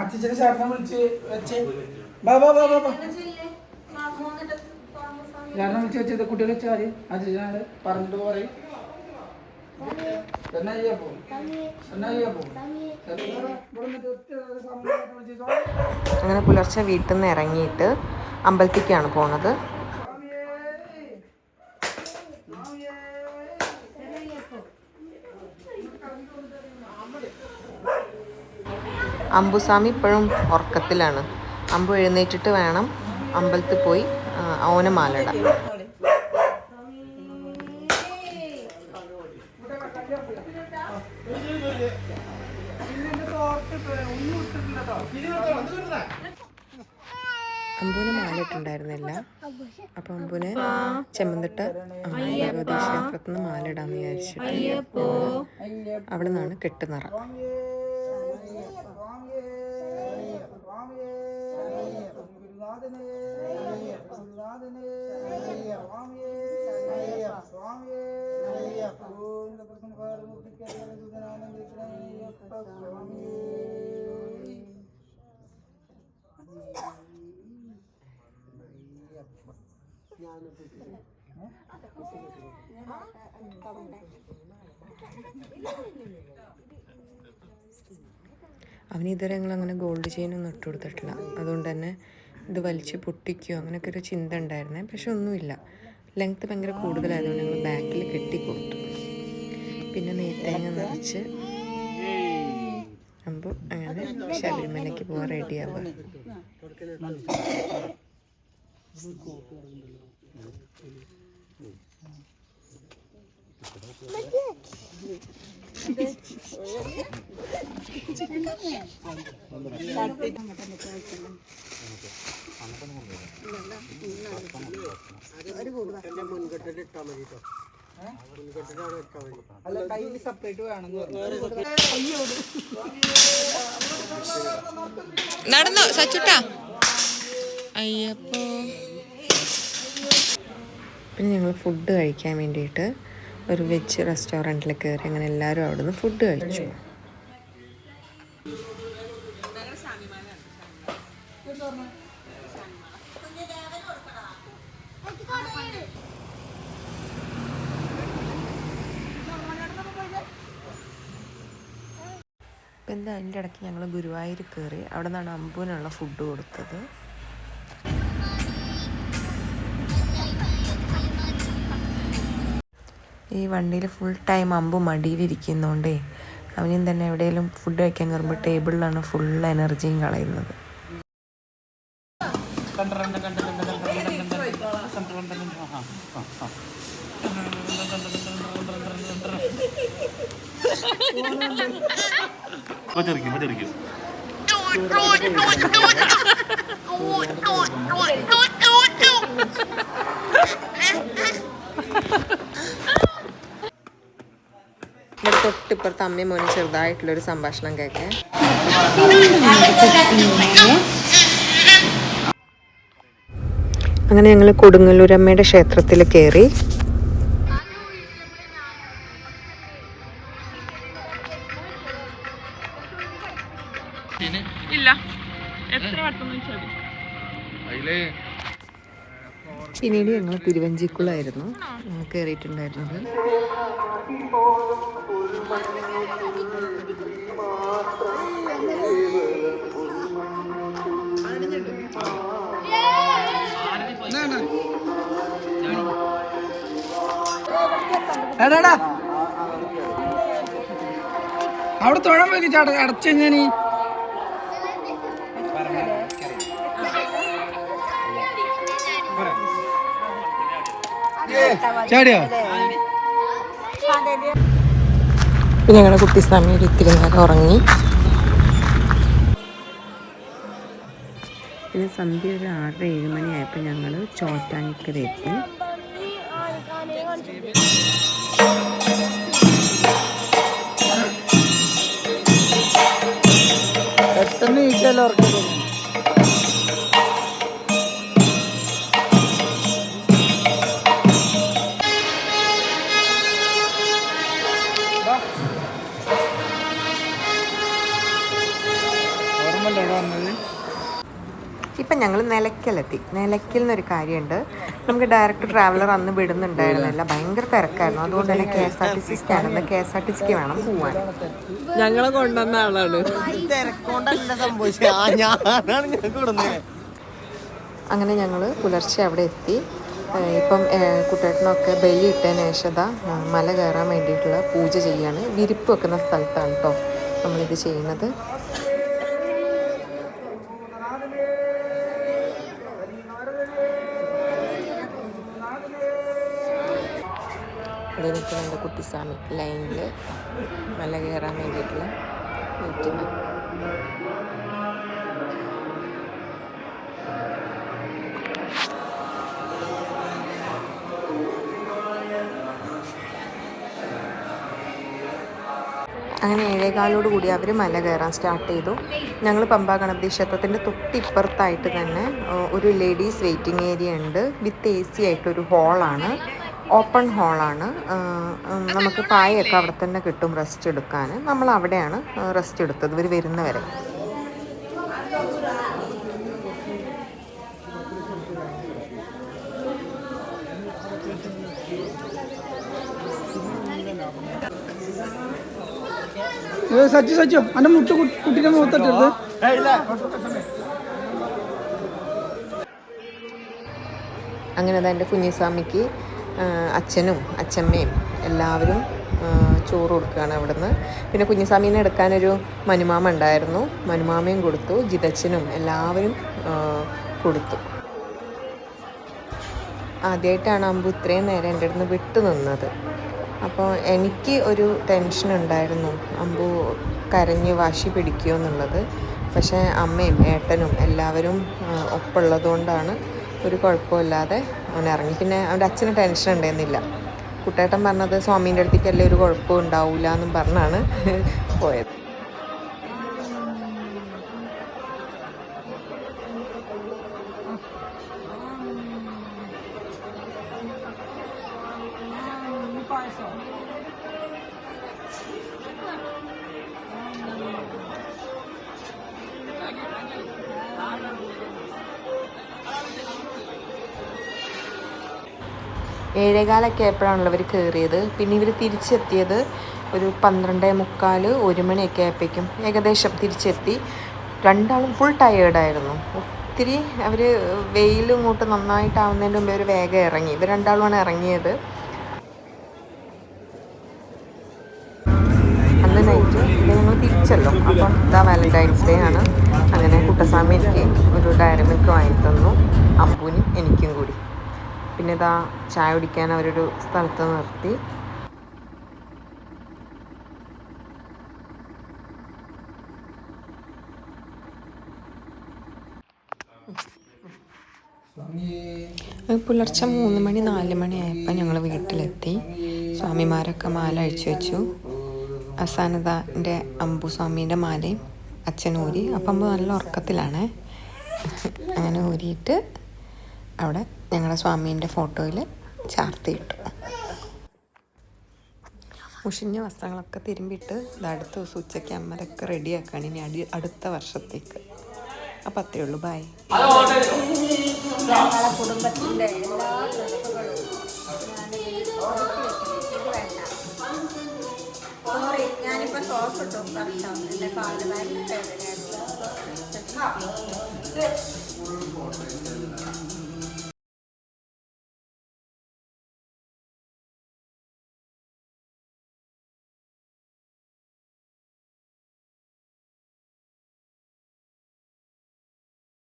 അച്ഛനെ ചേട്ടനെ വിളിച്ച് വെച്ച്. ബാ ബാ ബാ ബാ ബാ ചേട്ടനെ വിളിച്ച് വെച്ചത് കുട്ടികളെ വെച്ചാൽ മതി പറഞ്ഞിട്ട് പറയും എന്നാ ചെയ്യാ പോ. എന്നാ ചെയ്യാ പോ. അങ്ങനെ പുലർച്ചെ വീട്ടിൽ നിന്ന് ഇറങ്ങിയിട്ട് അമ്പലത്തിലേക്കാണ് പോണത്. അമ്പുസ്വാമി ഇപ്പോഴും ഉറക്കത്തിലാണ്. അമ്പു എഴുന്നേറ്റിട്ട് വേണം അമ്പലത്തിൽ പോയി ഓനമാലയിടാൻ അമ്പുവിന് മാലയിട്ടുണ്ടായിരുന്നില്ല. അപ്പൊ അമ്പുവിന് ചെമ്മന്തിട്ട നിന്ന് മാല ഇടാന്ന് വിചാരിച്ചിട്ട് അവിടെ നിന്നാണ് കെട്ടുനിറ. അവന് ഇതുവരെ ഞങ്ങൾ അങ്ങനെ ഗോൾഡ് ചെയിനൊന്നും ഇട്ട് കൊടുത്തിട്ടില്ല. അതുകൊണ്ട് തന്നെ ഇത് വലിച്ച് പൊട്ടിക്കുകയോ അങ്ങനെയൊക്കെ ഒരു ചിന്ത ഉണ്ടായിരുന്നേ. പക്ഷെ ഒന്നുമില്ല. ലെങ്ത് ഭയങ്കര കൂടുതലായതുകൊണ്ട് ഞങ്ങൾ ബാക്കിൽ കെട്ടിക്കൊടുത്തു. പിന്നെ നെയ്ത്തേങ്ങ നിറച്ച് അപ്പോൾ അങ്ങനെ ശബരിമലയ്ക്ക് പോകാൻ റെഡിയാവുക അല്ല കയ്യിൽ സെപ്പറേറ്റ് വേണം നടന്നു സച്ചുട്ടാ. അയ്യപ്പോ. പിന്നെ ഞങ്ങൾ ഫുഡ് കഴിക്കാൻ വേണ്ടിയിട്ട് ഒരു വെജ് റെസ്റ്റോറന്റിൽ കയറി അങ്ങനെ എല്ലാവരും അവിടുന്ന് ഫുഡ് കഴിച്ചു. അപ്പം എന്താ അതിന്റെ ഇടയ്ക്ക് ഞങ്ങൾ ഗുരുവായൂർ കയറി അവിടെ നിന്നാണ് അമ്പൂനുള്ള ഫുഡ് കൊടുത്തത്. ഈ വണ്ടിയിൽ ഫുൾ ടൈം അമ്പു മടിയിലിരിക്കുന്നതുകൊണ്ടേ അവനും തന്നെ എവിടെയെങ്കിലും ഫുഡ് കഴിക്കാൻ കയറുമ്പോൾ ടേബിളിലാണ് ഫുൾ എനർജിയും കളയുന്നത്. Ha ha പച്ചറിക്കും ഇവിടെ തൊട്ടിപ്പുറത്ത് അമ്മയും മോനും ചെറുതായിട്ടുള്ളൊരു സംഭാഷണം കേൾക്കേ. അങ്ങനെ ഞങ്ങൾ കൊടുങ്ങല്ലൂരമ്മയുടെ ക്ഷേത്രത്തിൽ കയറി. പിന്നീട് ഞങ്ങൾ തിരുവഞ്ചിക്കുളായിരുന്നു. കയറിയിട്ടുണ്ടായിരുന്നത് അവിടെ തൊഴാൻ പോയി ചാട്ട. അടച്ചെങ്ങനെ ചാടിയോ? പിന്നെ ഞങ്ങളുടെ കുട്ടി സമയം ഇത്തിരി നേരം ഉറങ്ങി. പിന്നെ സന്ധ്യ ഒരു ആറര ഏഴ് മണിയായപ്പോൾ ഞങ്ങൾ ചോറ്റാനിക്കര എത്തി. പെട്ടെന്ന് ചോദിച്ചാലോ ഉറക്കം ഇപ്പം ഞങ്ങൾ നിലയ്ക്കലെത്തി. നിലയ്ക്കൽ എന്നൊരു കാര്യമുണ്ട്. നമുക്ക് ഡയറക്റ്റ് ട്രാവലർ അന്ന് വിടുന്നുണ്ടായിരുന്നില്ല. ഭയങ്കര തിരക്കായിരുന്നു. അതുകൊണ്ട് തന്നെ K S R T C stand K S R T സിക്ക് വേണം പോവാൻ. ഞങ്ങളെ കൊണ്ടുവന്ന ആളാണ്. അങ്ങനെ ഞങ്ങൾ പുലർച്ചെ അവിടെ എത്തി. ഇപ്പം കുട്ടേട്ടനൊക്കെ ബലി ഇട്ടതിന് ശേഷം ദാ, മല കയറാൻ വേണ്ടിയിട്ടുള്ള പൂജ ചെയ്യാണ്. വിരിപ്പ് വെക്കുന്ന സ്ഥലത്താണ് കേട്ടോ നമ്മളിത് ചെയ്യുന്നത്. ഇവിടെ നിൽക്കുന്നുണ്ട് കുട്ടിസ്വാമി ലൈനിൽ മല കയറാൻ വേണ്ടിയിട്ടുള്ള വെയിറ്റിംഗ് അങ്ങനെ ഏഴേകാലോട് കൂടി അവർ മല കയറാൻ സ്റ്റാർട്ട് ചെയ്തു. ഞങ്ങൾ പമ്പ ഗണപതി ക്ഷേത്രത്തിന്റെ തൊട്ടിപ്പുറത്തായിട്ട് തന്നെ ഒരു ലേഡീസ് വെയിറ്റിംഗ് ഏരിയ ഉണ്ട്. വിത്ത് എ സി ആയിട്ടൊരു ഹോളാണ്. ഓപ്പൺ ഹോളാണ്. നമുക്ക് പായയൊക്കെ അവിടെ തന്നെ കിട്ടും റെസ്റ്റ് എടുക്കാൻ നമ്മൾ അവിടെയാണ് റെസ്റ്റ് എടുത്തത് ഇവർ വരുന്നവരെ സച്ചു സച്ചു അന്റെ മുട്ട് കു- മുഖത്തിട്ടത് അങ്ങനെ എന്റെ കുഞ്ഞിസ്വാമിക്ക് അച്ഛനും അച്ഛമ്മയും എല്ലാവരും ചോറ് കൊടുക്കുകയാണ് അവിടുന്ന്. പിന്നെ കുഞ്ഞിസ്വാമീനെ എടുക്കാനൊരു മനുമാമ ഉണ്ടായിരുന്നു. മനുമാമയും കൊടുത്തു ജിതച്ഛനും എല്ലാവരും കൊടുത്തു. ആദ്യമായിട്ടാണ് അമ്പു ഇത്രയും നേരം എന്റെ അടുത്ത് വിട്ടു നിന്നത്. അപ്പോൾ എനിക്ക് ഒരു ടെൻഷൻ ഉണ്ടായിരുന്നു. അമ്പു കരഞ്ഞ് വാശി പിടിക്കുമോ എന്നുള്ളത് പക്ഷേ അമ്മയും ഏട്ടനും എല്ലാവരും ഒപ്പുള്ളതുകൊണ്ടാണ് ഒരു കുഴപ്പമില്ലാതെ അവൻ ഇറങ്ങി പിന്നെ അവന്റെ അച്ഛന് ടെൻഷൻ ഉണ്ടായിരുന്നില്ല കുട്ടേട്ടൻ പറഞ്ഞത് സ്വാമീന്റെ അടുത്തേക്കല്ലേ ഒരു കുഴപ്പവും ഉണ്ടാവില്ല എന്നും പറഞ്ഞാണ് പോയത് ഏഴേകാലൊക്കെ ആയപ്പോഴാണല്ലോ ഇവർ കയറിയത് പിന്നെ ഇവർ തിരിച്ചെത്തിയത് ഒരു പന്ത്രണ്ടേ മുക്കാൽ ഒരു മണിയൊക്കെ ആയപ്പോഴേക്കും. ഏകദേശം തിരിച്ചെത്തി. രണ്ടാളും ഫുൾ ടയേർഡായിരുന്നു ഒത്തിരി അവർ വെയിൽ ഇങ്ങോട്ട് നന്നായിട്ടാവുന്നതിന് മുമ്പേ ഒരു വേഗം ഇറങ്ങി. ഇവർ രണ്ടാളുമാണ് ഇറങ്ങിയത്. അന്ന് നൈറ്റ് ഞങ്ങൾ തിരിച്ചല്ലോ. അപ്പം ഇതാ വാലന്റൈൻസ് ഡേ ആണ്. അങ്ങനെ കുട്ടസ്വാമി എനിക്ക് ഒരു ഡയറി മിൽക്ക് വാങ്ങി തന്നു. അമ്പൂനും എനിക്കും കൂടി. പിന്നെ ഇതാ ചായ കുടിക്കാൻ അവരൊരു സ്ഥലത്ത് നിർത്തി. പുലർച്ചെ മൂന്ന് മണി നാല് മണി ആയപ്പോൾ ഞങ്ങൾ വീട്ടിലെത്തി. സ്വാമിമാരൊക്കെ മാല അഴിച്ചു വെച്ചു. അവസാനത എന്റെ അമ്പു സ്വാമീന്റെ മാലയും അച്ഛൻ ഊരി. അപ്പം നല്ല ഉറക്കത്തിലാണ്. അങ്ങനെ ഊരിയിട്ട് അവിടെ ഞങ്ങളുടെ സ്വാമീന്റെ ഫോട്ടോയിൽ ചാർത്തിയിട്ടു. മുഷിഞ്ഞ വസ്ത്രങ്ങളൊക്കെ തിരുമ്പിയിട്ട് ഇത് അടുത്ത ദിവസം ഉച്ചയ്ക്ക് അമ്മരൊക്കെ റെഡിയാക്കാണ്. ഇനി അടി അടുത്ത വർഷത്തേക്ക്. അപ്പം അത്രയേ ഉള്ളൂ. ബായ് ഞങ്ങളെ കുടുംബത്തിന്റെ എല്ലാ ഡ്രസ്സുകളും സോറി ഞാനിപ്പോ സോസ് ഇട്ടു. ഭക്ഷണം എന്റെ പാൽ ഭയങ്കര